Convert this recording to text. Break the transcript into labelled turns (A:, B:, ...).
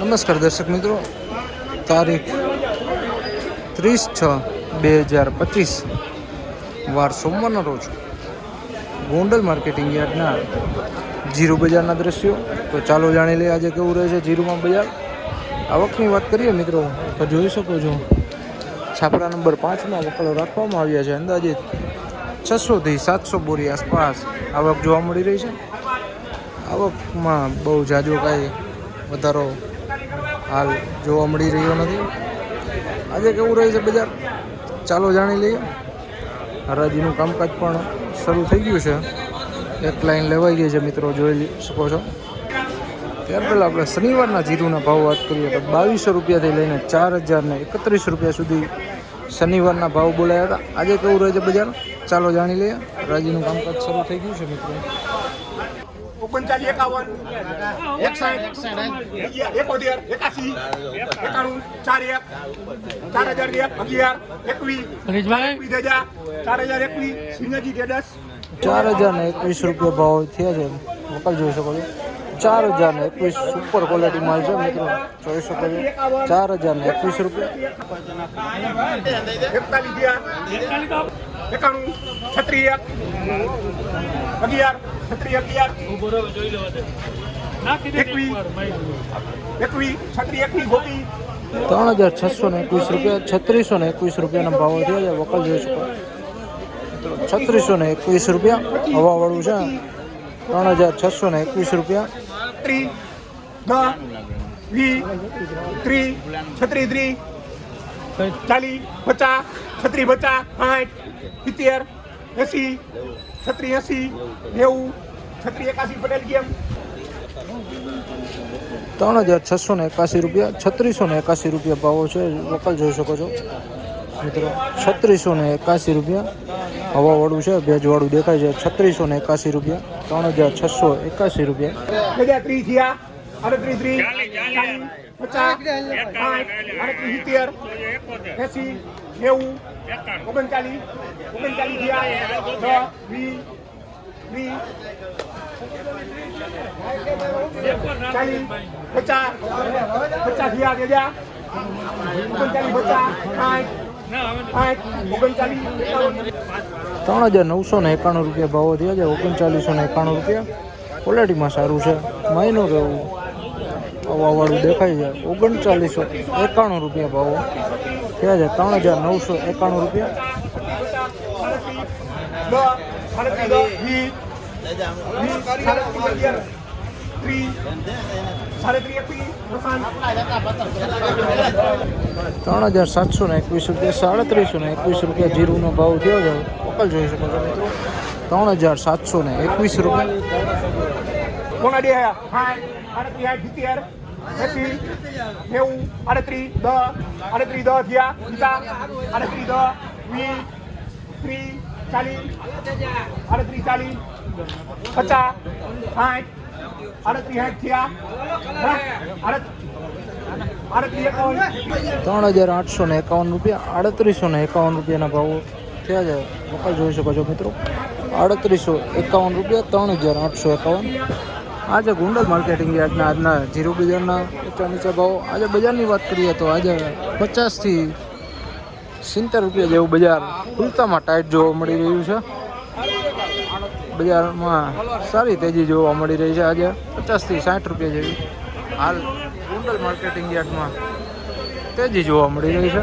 A: નમસ્કાર દર્શક મિત્રો. તારીખ ત્રીસ છ બે હજાર પચીસ. વાર સોમવારના રોજ ગોંડલ માર્કેટિંગ યાર્ડના જીરુ બજારના દ્રશ્યો. તો ચાલો જાણી લઈએ આજે કેવું રહે છે જીરુમાં બજાર. આવકની વાત કરીએ મિત્રો, તો જોઈ શકો છો. છાપરા નંબર પાંચમાં વકલો રાખવામાં આવ્યા છે. અંદાજિત છસોથી સાતસો બોરી આસપાસ આવક જોવા મળી રહી છે. આવકમાં બહુ જાજો કાંઈ વધારો હાલ જોવા મળી રહ્યો નથી. આજે કેવું રહે છે બજાર? ચાલો જાણી લઈએ. હરાજીનું કામકાજ પણ શરૂ થઈ ગયું છે. એક લાઈન લેવાઈ ગઈ છે મિત્રો, જોઈ શકો છો. ત્યાર પહેલાં આપણે શનિવારના જીરુના ભાવ વાત કરીએ તો બાવીસો રૂપિયાથી લઈને ચાર હજારને એકત્રીસ રૂપિયા સુધી શનિવારના ભાવ બોલાયા હતા. આજે કેવું રહે છે બજાર? ચાલો જાણી લઈએ. રાજીનું કામકાજ શરૂ થઈ ગયું છે મિત્રો.
B: ઓગણચાલીસ એકાવન. એકસાઠ એકોતેર એકાસી એકાણું ચાર એક ચાર હજાર એક અગિયાર એકવીસ. એકવીસ હજાર ચાર હજાર એકવીસ. સિંહજી તેડસ
A: ચાર હજાર ને એકવીસ રૂપિયા ભાવ થયા છે. મોકલ જોઈ શકો છો. ચાર હજાર ને એકવીસ સુપર ક્વોલિટી માલ છે મિત્રો. જોઈ શકો છો. ચાર હજાર ને એકવીસ રૂપિયા.
B: એકાણું છત્રીસ એક અગિયાર છત્રીસ અગિયાર
A: ત્રણ હજાર છસો ને એકવીસ રૂપિયા છત્રીસો ને એકવીસ રૂપિયાના ભાવ થયા છે વકલ જોઈ શકો. છત્રીસો ને એકવીસ રૂપિયા હવાવાળું છે. ત્રણ હજાર છસો ને એકવીસ રૂપિયા.
B: ત્રીસ ત્રી છત્રી ત્રી ચાલીસ પચાસ છત્રીસ પચાસ સાઠ સિત્તેર એસી છત્રી એસી નેવું છત્રીસ એકાસી પટેલ કેમ
A: ત્રણ હજાર છસો ને એકાસી રૂપિયા છત્રીસો ને એકાસી રૂપિયા ભાવો છે. લોકલ જોઈ શકો છો. મિત્રો છત્રીસો ને એકાસી રૂપિયા હવાવાળું છે. ભેજવાળું દેખાય છે. છત્રીસો ને એકાસી રૂપિયા ત્રણ હજાર છસો એકાસી રૂપિયા.
B: અડત્રીસ ત્રીસ પચાસ અડત્રીસ સિત્તેર એસી નેવું ઓગણચાલીસ ઓગણચાલીસ વીસ ચાલીસ પચાસ પચાસ ગયા હજાર ઓગણચાલીસ પચાસ સાઠ
A: ત્રણ હજાર નવસો ને એકાણું રૂપિયા ભાવો થયા છે ઓગણચાલીસો ને એકાણું રૂપિયા. ક્વોલિટીમાં સારું છે મહિનો રહેવું હવાવાળું દેખાય છે. ઓગણચાલીસો એકાણું રૂપિયા ભાવો. થયા છે ત્રણ હજાર નવસો એકાણું રૂપિયા. ત્રણ હજાર સાતસો ને એકવીસ રૂપિયા સાડત્રીસો ને એકવીસ રૂપિયા જીરુનો ભાવ થયો છે. વકલ જોઈ શકો છો ત્રણ હજાર સાતસો ને એકવીસ રૂપિયા
B: દે એસી નેવું, આડત્રીસ, દસ આડત્રીસ, દસ થયા. બીજા આડત્રીસ, દસ, વીસ, ત્રીસ, ચાલીસ, આડત્રીસ, ચાલીસ, પચાસ, સાઠ, આડત્રીસ, સાઠ થયા.
A: ત્રણ હજાર આઠસો ને એકાવન રૂપિયા, આડત્રીસો ને એકાવન રૂપિયાના ભાવો થયા છે. વકલ જોઈ શકો છો મિત્રો. આડત્રીસો એકાવન રૂપિયા, ત્રણ હજાર આઠસો એકાવન. આજે ગુંડલ માર્કેટિંગ યાર્ડના આજના જીરો બજારના ઊંચા નીચા ભાવ આજે બજારની વાત કરીએ તો આજે પચાસથી સિત્તેર રૂપિયા જેવું બજાર ખુલતામાં ટાઈટ જોવા મળી રહ્યું છે. બજારમાં સારી તેજી જોવા મળી રહી છે આજે પચાસથી સાઠ રૂપિયા જેવી. હાલ ગુંડલ માર્કેટિંગ યાર્ડમાં તેજી જોવા મળી રહી છે.